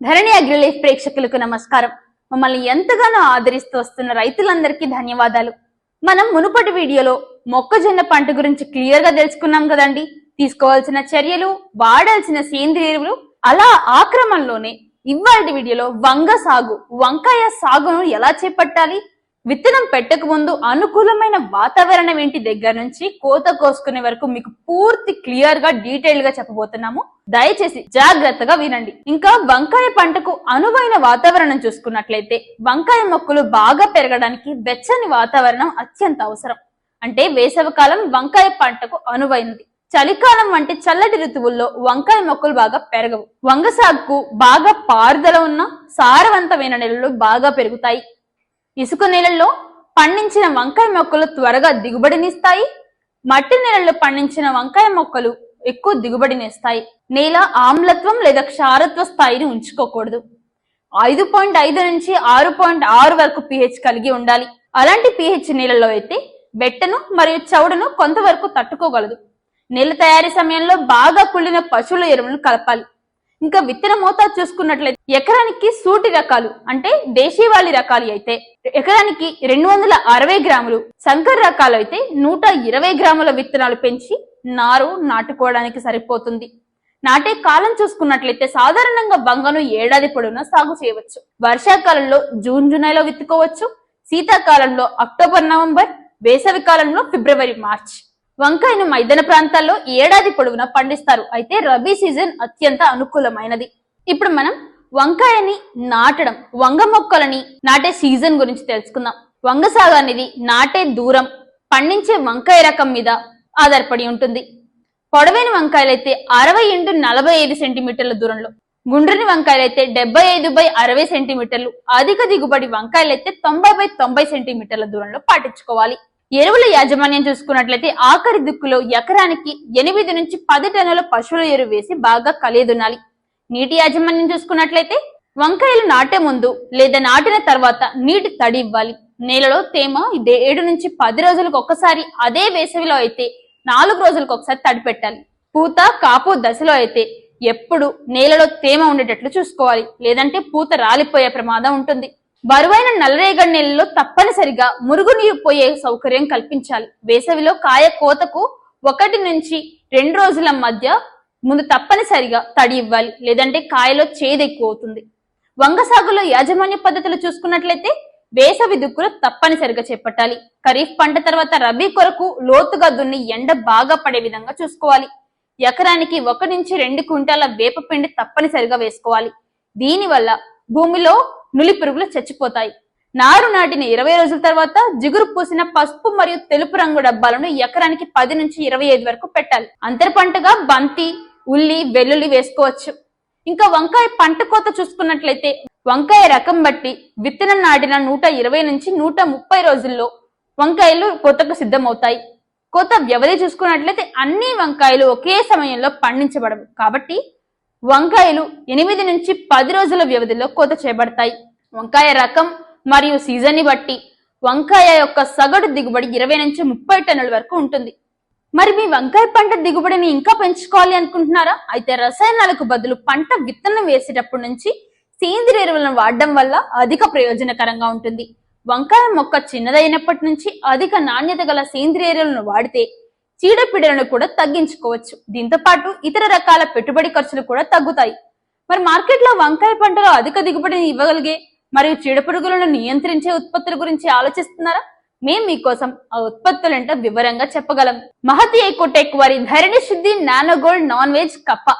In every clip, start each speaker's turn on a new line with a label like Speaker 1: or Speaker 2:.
Speaker 1: ధరణి Agrilife ప్రేక్షకులకు నమస్కారం. మమ్మల్ని ఎంతగానో ఆదరిస్తూ వస్తున్న రైతులందరికీ ధన్యవాదాలు. మనం మునుపటి వీడియోలో మొక్కజొన్న పంట గురించి క్లియర్గా తెలుసుకున్నాం కదండి. తీసుకోవాల్సిన చర్యలు వాడాల్సిన సేంద్రియ ఎరువులు అలా ఆ క్రమంలోనే ఇవాళ వీడియోలో వంగ సాగు వంకాయ సాగును ఎలా చేపట్టాలి విత్తనం పెట్టక ముందు అనుకూలమైన వాతావరణం ఏంటి దగ్గర నుంచి? కోత కోసుకునే వరకు మీకు పూర్తి క్లియర్గా డీటెయిల్గా చెప్పబోతున్నాము. దయచేసి జాగ్రత్తగా వినండి. ఇంకా వంకాయ పంటకు అనువైన వాతావరణం చూసుకున్నట్లయితే వంకాయ మొక్కలు బాగా పెరగడానికి వెచ్చని వాతావరణం అత్యంత అవసరం. అంటే వేసవికాలం వంకాయ పంటకు అనువైనది. చలికాలం వంటి చల్లటి ఋతువుల్లో వంకాయ మొక్కలు బాగా పెరగవు. వంగ సాగుకు బాగా పారుదల ఉన్న సారవంతమైన నెలలు బాగా పెరుగుతాయి. ఇసుక నేలల్లో పండించిన వంకాయ మొక్కలు త్వరగా దిగుబడినిస్తాయి. మట్టి నేలల్లో పండించిన వంకాయ మొక్కలు ఎక్కువ దిగుబడినిస్తాయి. నేల ఆమ్లత్వం లేదా క్షారత్వ స్థాయిని ఉంచుకోకూడదు. ఐదు పాయింట్ ఐదు నుంచి ఆరు పాయింట్ ఆరు వరకు పిహెచ్ కలిగి ఉండాలి. అలాంటి పిహెచ్ నీళ్ళలో అయితే బెట్టను మరియు చౌడను కొంతవరకు తట్టుకోగలదు. నేల తయారీ సమయంలో బాగా కుళ్ళిన పశువుల ఎరువులను కలపాలి. ఇంకా విత్తన మోతాదు చూసుకున్నట్లయితే ఎకరానికి సూటి రకాలు అంటే దేశీవాళి రకాలు అయితే ఎకరానికి రెండు వందల అరవై గ్రాములు సంకర రకాలు అయితే నూట ఇరవై గ్రాముల విత్తనాలు పెంచి నారు నాటుకోవడానికి సరిపోతుంది. నాటే కాలం చూసుకున్నట్లయితే సాధారణంగా బంగను ఏడాది పొడవునా సాగు చేయవచ్చు. వర్షాకాలంలో జూన్ జూలైలో విత్తుకోవచ్చు. శీతాకాలంలో అక్టోబర్ నవంబర్ వేసవి కాలంలో ఫిబ్రవరి మార్చ్. వంకాయను మైదాన ప్రాంతాల్లో ఏడాది పొడవునా పండిస్తారు. అయితే రబీ సీజన్ అత్యంత అనుకూలమైనది. ఇప్పుడు మనం వంకాయని నాటడం వంగ మొక్కలని నాటే సీజన్ గురించి తెలుసుకుందాం. వంగ సాగు అనేది నాటే దూరం పండించే వంకాయ రకం మీద ఆధారపడి ఉంటుంది. పొడవైన వంకాయలైతే అరవై ఇంటూ నలభై ఐదు సెంటీమీటర్ల దూరంలో గుండ్రని వంకాయలైతే డెబ్బై ఐదు బై అరవై సెంటీమీటర్లు అధిక దిగుబడి వంకాయలైతే తొంభై బై తొంభై సెంటీమీటర్ల దూరంలో పాటించుకోవాలి. ఎరువుల యాజమాన్యం చూసుకున్నట్లయితే ఆఖరి దిక్కులో ఎకరానికి ఎనిమిది నుంచి పది టన్నుల పశువుల ఎరువు వేసి బాగా కలియదునాలి నీటి యాజమాన్యం చూసుకున్నట్లయితే వంకాయలు నాటే ముందు లేదా నాటిన తర్వాత నీటి తడి ఇవ్వాలి. నేలలో తేమ ఇదే ఏడు నుంచి పది రోజులకు ఒక్కసారి అదే వేసవిలో అయితే నాలుగు రోజులకు ఒకసారి తడి పెట్టాలి. పూత కాపు దశలో అయితే ఎప్పుడు నేలలో తేమ ఉండేటట్లు చూసుకోవాలి. లేదంటే పూత రాలిపోయే ప్రమాదం ఉంటుంది. బరువైన నల్లరేగడి నెలలో తప్పనిసరిగా మురుగునీరు పోయే సౌకర్యం కల్పించాలి. వేసవిలో కాయ కోతకు ఒకటి నుంచి రెండు రోజుల మధ్య ముందు తప్పనిసరిగా తడి ఇవ్వాలి. లేదంటే కాయలో చేదు ఎక్కువ అవుతుంది వంగ సాగులో యాజమాన్య పద్ధతులు చూసుకున్నట్లయితే వేసవి దుక్కులు తప్పనిసరిగా చేపట్టాలి. ఖరీఫ్ పంట తర్వాత రబీ కొరకు లోతుగా దున్ని ఎండ బాగా పడే విధంగా చూసుకోవాలి. ఎకరానికి ఒక నుంచి రెండు క్వింటాల వేపపిండి తప్పనిసరిగా వేసుకోవాలి. దీనివల్ల భూమిలో నులి పురుగులు చచ్చిపోతాయి. నారు నాటిన ఇరవై రోజుల తర్వాత జిగురు పూసిన పసుపు మరియు తెలుపు రంగు డబ్బాలను ఎకరానికి పది నుంచి ఇరవై ఐదు వరకు పెట్టాలి. అంతర పంటగా బంతి ఉల్లి వెల్లుల్లి వేసుకోవచ్చు. ఇంకా వంకాయ పంట కోత చూసుకున్నట్లయితే వంకాయ రకం బట్టి విత్తనం నాటిన నూట ఇరవై నుంచి నూట ముప్పై రోజుల్లో వంకాయలు కోతకు సిద్ధమవుతాయి. కోత వ్యవధి చూసుకున్నట్లయితే అన్ని వంకాయలు ఒకే సమయంలో పండించబడవు. కాబట్టి వంకాయలు ఎనిమిది నుంచి పది రోజుల వ్యవధిలో కోత చేయబడతాయి. వంకాయ రకం మరియు సీజన్ని బట్టి వంకాయ యొక్క సగటు దిగుబడి ఇరవై నుంచి ముప్పై టన్నుల వరకు ఉంటుంది. మరి మీ వంకాయ పంట దిగుబడిని ఇంకా పెంచుకోవాలి అనుకుంటున్నారా? అయితే రసాయనాలకు బదులు పంట విత్తనం వేసేటప్పటి నుంచి సేంద్రియ ఎరువులను వాడడం వల్ల అధిక ప్రయోజనకరంగా ఉంటుంది. వంకాయ మొక్క చిన్నదైనప్పటి నుంచి అధిక నాణ్యత గల సేంద్రియ ఎరువులను వాడితే చీడపీడలను కూడా తగ్గించుకోవచ్చు. దీంతో పాటు ఇతర రకాల పెట్టుబడి ఖర్చులు కూడా తగ్గుతాయి. మరి మార్కెట్లో వంకాయ పంటలో అధిక దిగుబడిని ఇవ్వగలిగే మరియు చీడపురుగులను నియంత్రించే ఉత్పత్తుల గురించి ఆలోచిస్తున్నారా? మేం మీకోసం ఆ ఉత్పత్తులంట వివరంగా చెప్పగలం. మహతి ఎకోటెక్ వారి ధరణి శుద్ధి నానోగోల్డ్ నాన్ వెజ్ కప్ప.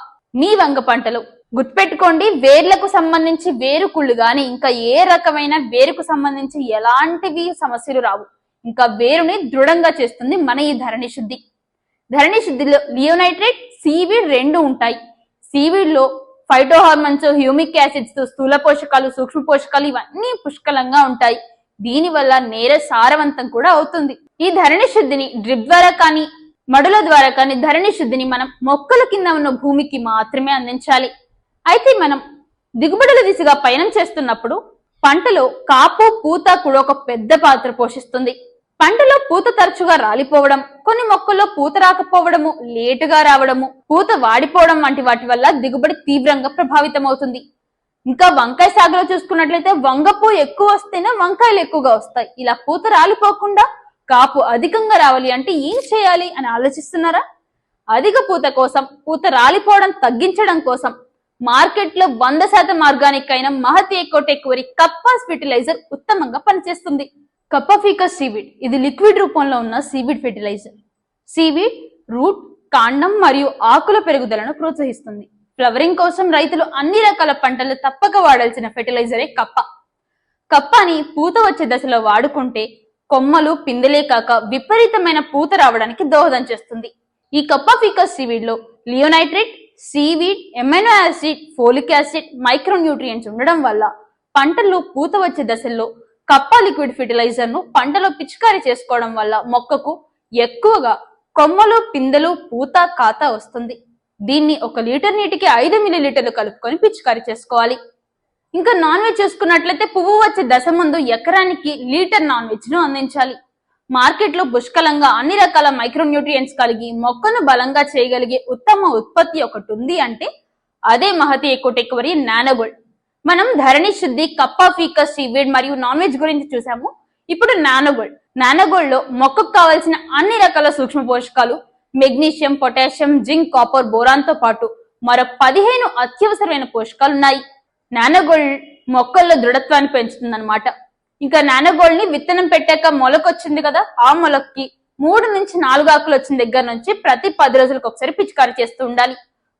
Speaker 1: మీ వంగ పంటలు. గుర్తుపెట్టుకోండి వేర్లకు సంబంధించి వేరు కుళ్ళు గాని ఇంకా ఏ రకమైన వేరుకు సంబంధించి ఎలాంటివి సమస్యలు రావు. ఇంకా వేరుని దృఢంగా చేస్తుంది మన ఈ ధరణి శుద్ధి. ధరణి శుద్ధిలో లియోనైట్రేట్ సీవీడ్ రెండు ఉంటాయి. సీవీడ్లో ఫైటో హార్మోన్స్ హ్యూమిక్ యాసిడ్స్ స్థూల పోషకాలు సూక్ష్మ పోషకాలు ఇవన్నీ పుష్కలంగా ఉంటాయి. దీని వల్ల నేల సారవంతం కూడా అవుతుంది. ఈ ధరణి శుద్ధిని డ్రిప్ ద్వారా కానీ మడుల ద్వారా కానీ ధరణి శుద్ధిని మనం మొక్కల కింద ఉన్న భూమికి మాత్రమే అందించాలి. అయితే మనం దిగుబడుల దిశగా పయనం చేస్తున్నప్పుడు పంటలో కాపు పూత కూడా ఒక పెద్ద పాత్ర పోషిస్తుంది. పంటలో పూత తరచుగా రాలిపోవడం కొన్ని మొక్కల్లో పూత రాకపోవడము లేటుగా రావడము పూత వాడిపోవడం వంటి వాటి వల్ల దిగుబడి తీవ్రంగా ప్రభావితమవుతుంది. ఇంకా వంకాయ సాగులో చూసుకున్నట్లయితే వంగపూ ఎక్కువ వస్తేనే వంకాయలు ఎక్కువగా వస్తాయి. ఇలా పూత రాలిపోకుండా కాపు అధికంగా రావాలి అంటే ఏం చేయాలి అని ఆలోచిస్తున్నారా? అధిక పూత కోసం పూత రాలిపోవడం తగ్గించడం కోసం మార్కెట్లో వంద శాతం ఆర్గానిక్ అయిన మహతి ఎకోటెక్ వరి కప్పాస్ ఫెర్టిలైజర్ ఉత్తమంగా పనిచేస్తుంది. కప్పఫీకస్ సీవిడ్. ఇది లిక్విడ్ రూపంలో ఉన్న సీవిడ్ ఫెర్టిలైజర్. సీవిడ్ రూట్ కాండం మరియు ఆకుల పెరుగుదలను ప్రోత్సహిస్తుంది. ఫ్లవరింగ్ కోసం రైతులు అన్ని రకాల పంటలు తప్పక వాడాల్సిన ఫెర్టిలైజరే కప్ప. కప్పని పూత వచ్చే దశలో వాడుకుంటే కొమ్మలు పిందెలే కాక విపరీతమైన పూత రావడానికి దోహదం చేస్తుంది. ఈ కప్ప ఫీకస్ సీవీడ్లో లియోనైట్రేట్ seaweed amino acid folic acid micronutrients ఉండడం వల్ల పంటలు పూత వచ్చే దశల్లో కప్ప లిక్విడ్ ఫెర్టిలైజర్ను పంటలో పిచికారీ చేసుకోవడం వల్ల మొక్కకు ఎక్కువగా కొమ్మలు పిందెలు పూత కాత వస్తుంది. దీన్ని ఒక లీటర్ నీటికి ఐదు మిల్లీ లీటర్లు కలుపుకొని పిచికారీ చేసుకోవాలి. ఇంకా నాన్ వెజ్ చూసుకున్నట్లయితే పువ్వు వచ్చే దశ ముందు ఎకరానికి లీటర్ నాన్ వెజ్ను అందించాలి. మార్కెట్లో పుష్కలంగా అన్ని రకాల మైక్రోన్యూట్రియంట్స్ కలిగి మొక్కను బలంగా చేయగలిగే ఉత్తమ ఉత్పత్తి ఒకటి ఉంది అంటే అదే మహతి ఎక్కువ వరి నానబుల్. మనం ధరణి శుద్ధి కప్ప ఫీకస్ సీవీడ్ మరియు నాన్ వెజ్ గురించి చూసాము. ఇప్పుడు నానోగోల్డ్. నానోగోల్డ్లో మొక్కకు కావాల్సిన అన్ని రకాల సూక్ష్మ పోషకాలు మెగ్నీషియం పొటాషియం జింక్ కాపర్ బోరాన్తో పాటు మరో పదిహేను అత్యవసరమైన పోషకాలు ఉన్నాయి. నానోగోల్డ్ మొక్కల్లో దృఢత్వాన్ని పెంచుతుందన్నమాట. ఇంకా నానోగోల్డ్ని విత్తనం పెట్టాక మొలకొచ్చింది కదా ఆ మొలక్కి మూడు నుంచి నాలుగు ఆకులు వచ్చిన దగ్గర నుంచి ప్రతి పది రోజులకు ఒకసారి పిచికారి చేస్తూ ఉండాలి.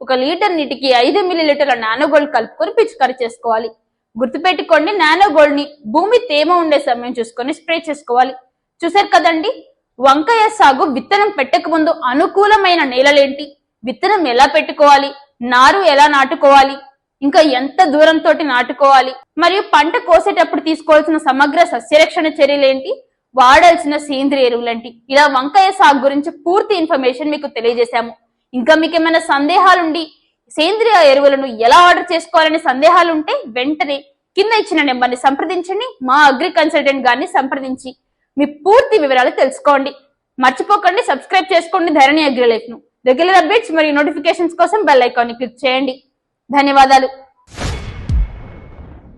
Speaker 1: ఒక లీటర్ నీటికి ఐదు మిల్లీలీటర్ల నానోగోల్డ్ కలుపుకొని పిచికారీ చేసుకోవాలి. గుర్తుపెట్టుకోండి నానోగోల్డ్ని భూమి తేమ ఉండే సమయం చూసుకొని స్ప్రే చేసుకోవాలి. చూసారు కదండి? వంకాయ సాగు విత్తనం పెట్టక ముందు అనుకూలమైన నేలలేంటి? విత్తనం ఎలా పెట్టుకోవాలి? నారు ఎలా నాటుకోవాలి? ఇంకా ఎంత దూరంతో నాటుకోవాలి? మరియు పంట కోసేటప్పుడు తీసుకోవాల్సిన సమగ్ర సస్యరక్షణ చర్యలేంటి? వాడాల్సిన సేంద్రియ ఎరువులేంటి? ఇలా వంకాయ సాగు గురించి పూర్తి ఇన్ఫర్మేషన్ మీకు తెలియజేశాము. ఇంకా మీకు ఏమైనా సందేహాలుండి సేంద్రియ ఎరువులను ఎలా ఆర్డర్ చేసుకోవాలనే సందేహాలు ఉంటే వెంటనే కింద ఇచ్చిన నెంబర్ని సంప్రదించండి. మా అగ్రి కన్సల్టెంట్ గారిని సంప్రదించి మీ పూర్తి వివరాలు తెలుసుకోండి. మర్చిపోకండి సబ్స్క్రైబ్ చేసుకోండి ధరణి అగ్రి లైఫ్ను రెగ్యులర్ అప్డేట్స్ మరియు నోటిఫికేషన్స్ కోసం బెల్ ఐకాన్ని క్లిక్ చేయండి. ధన్యవాదాలు.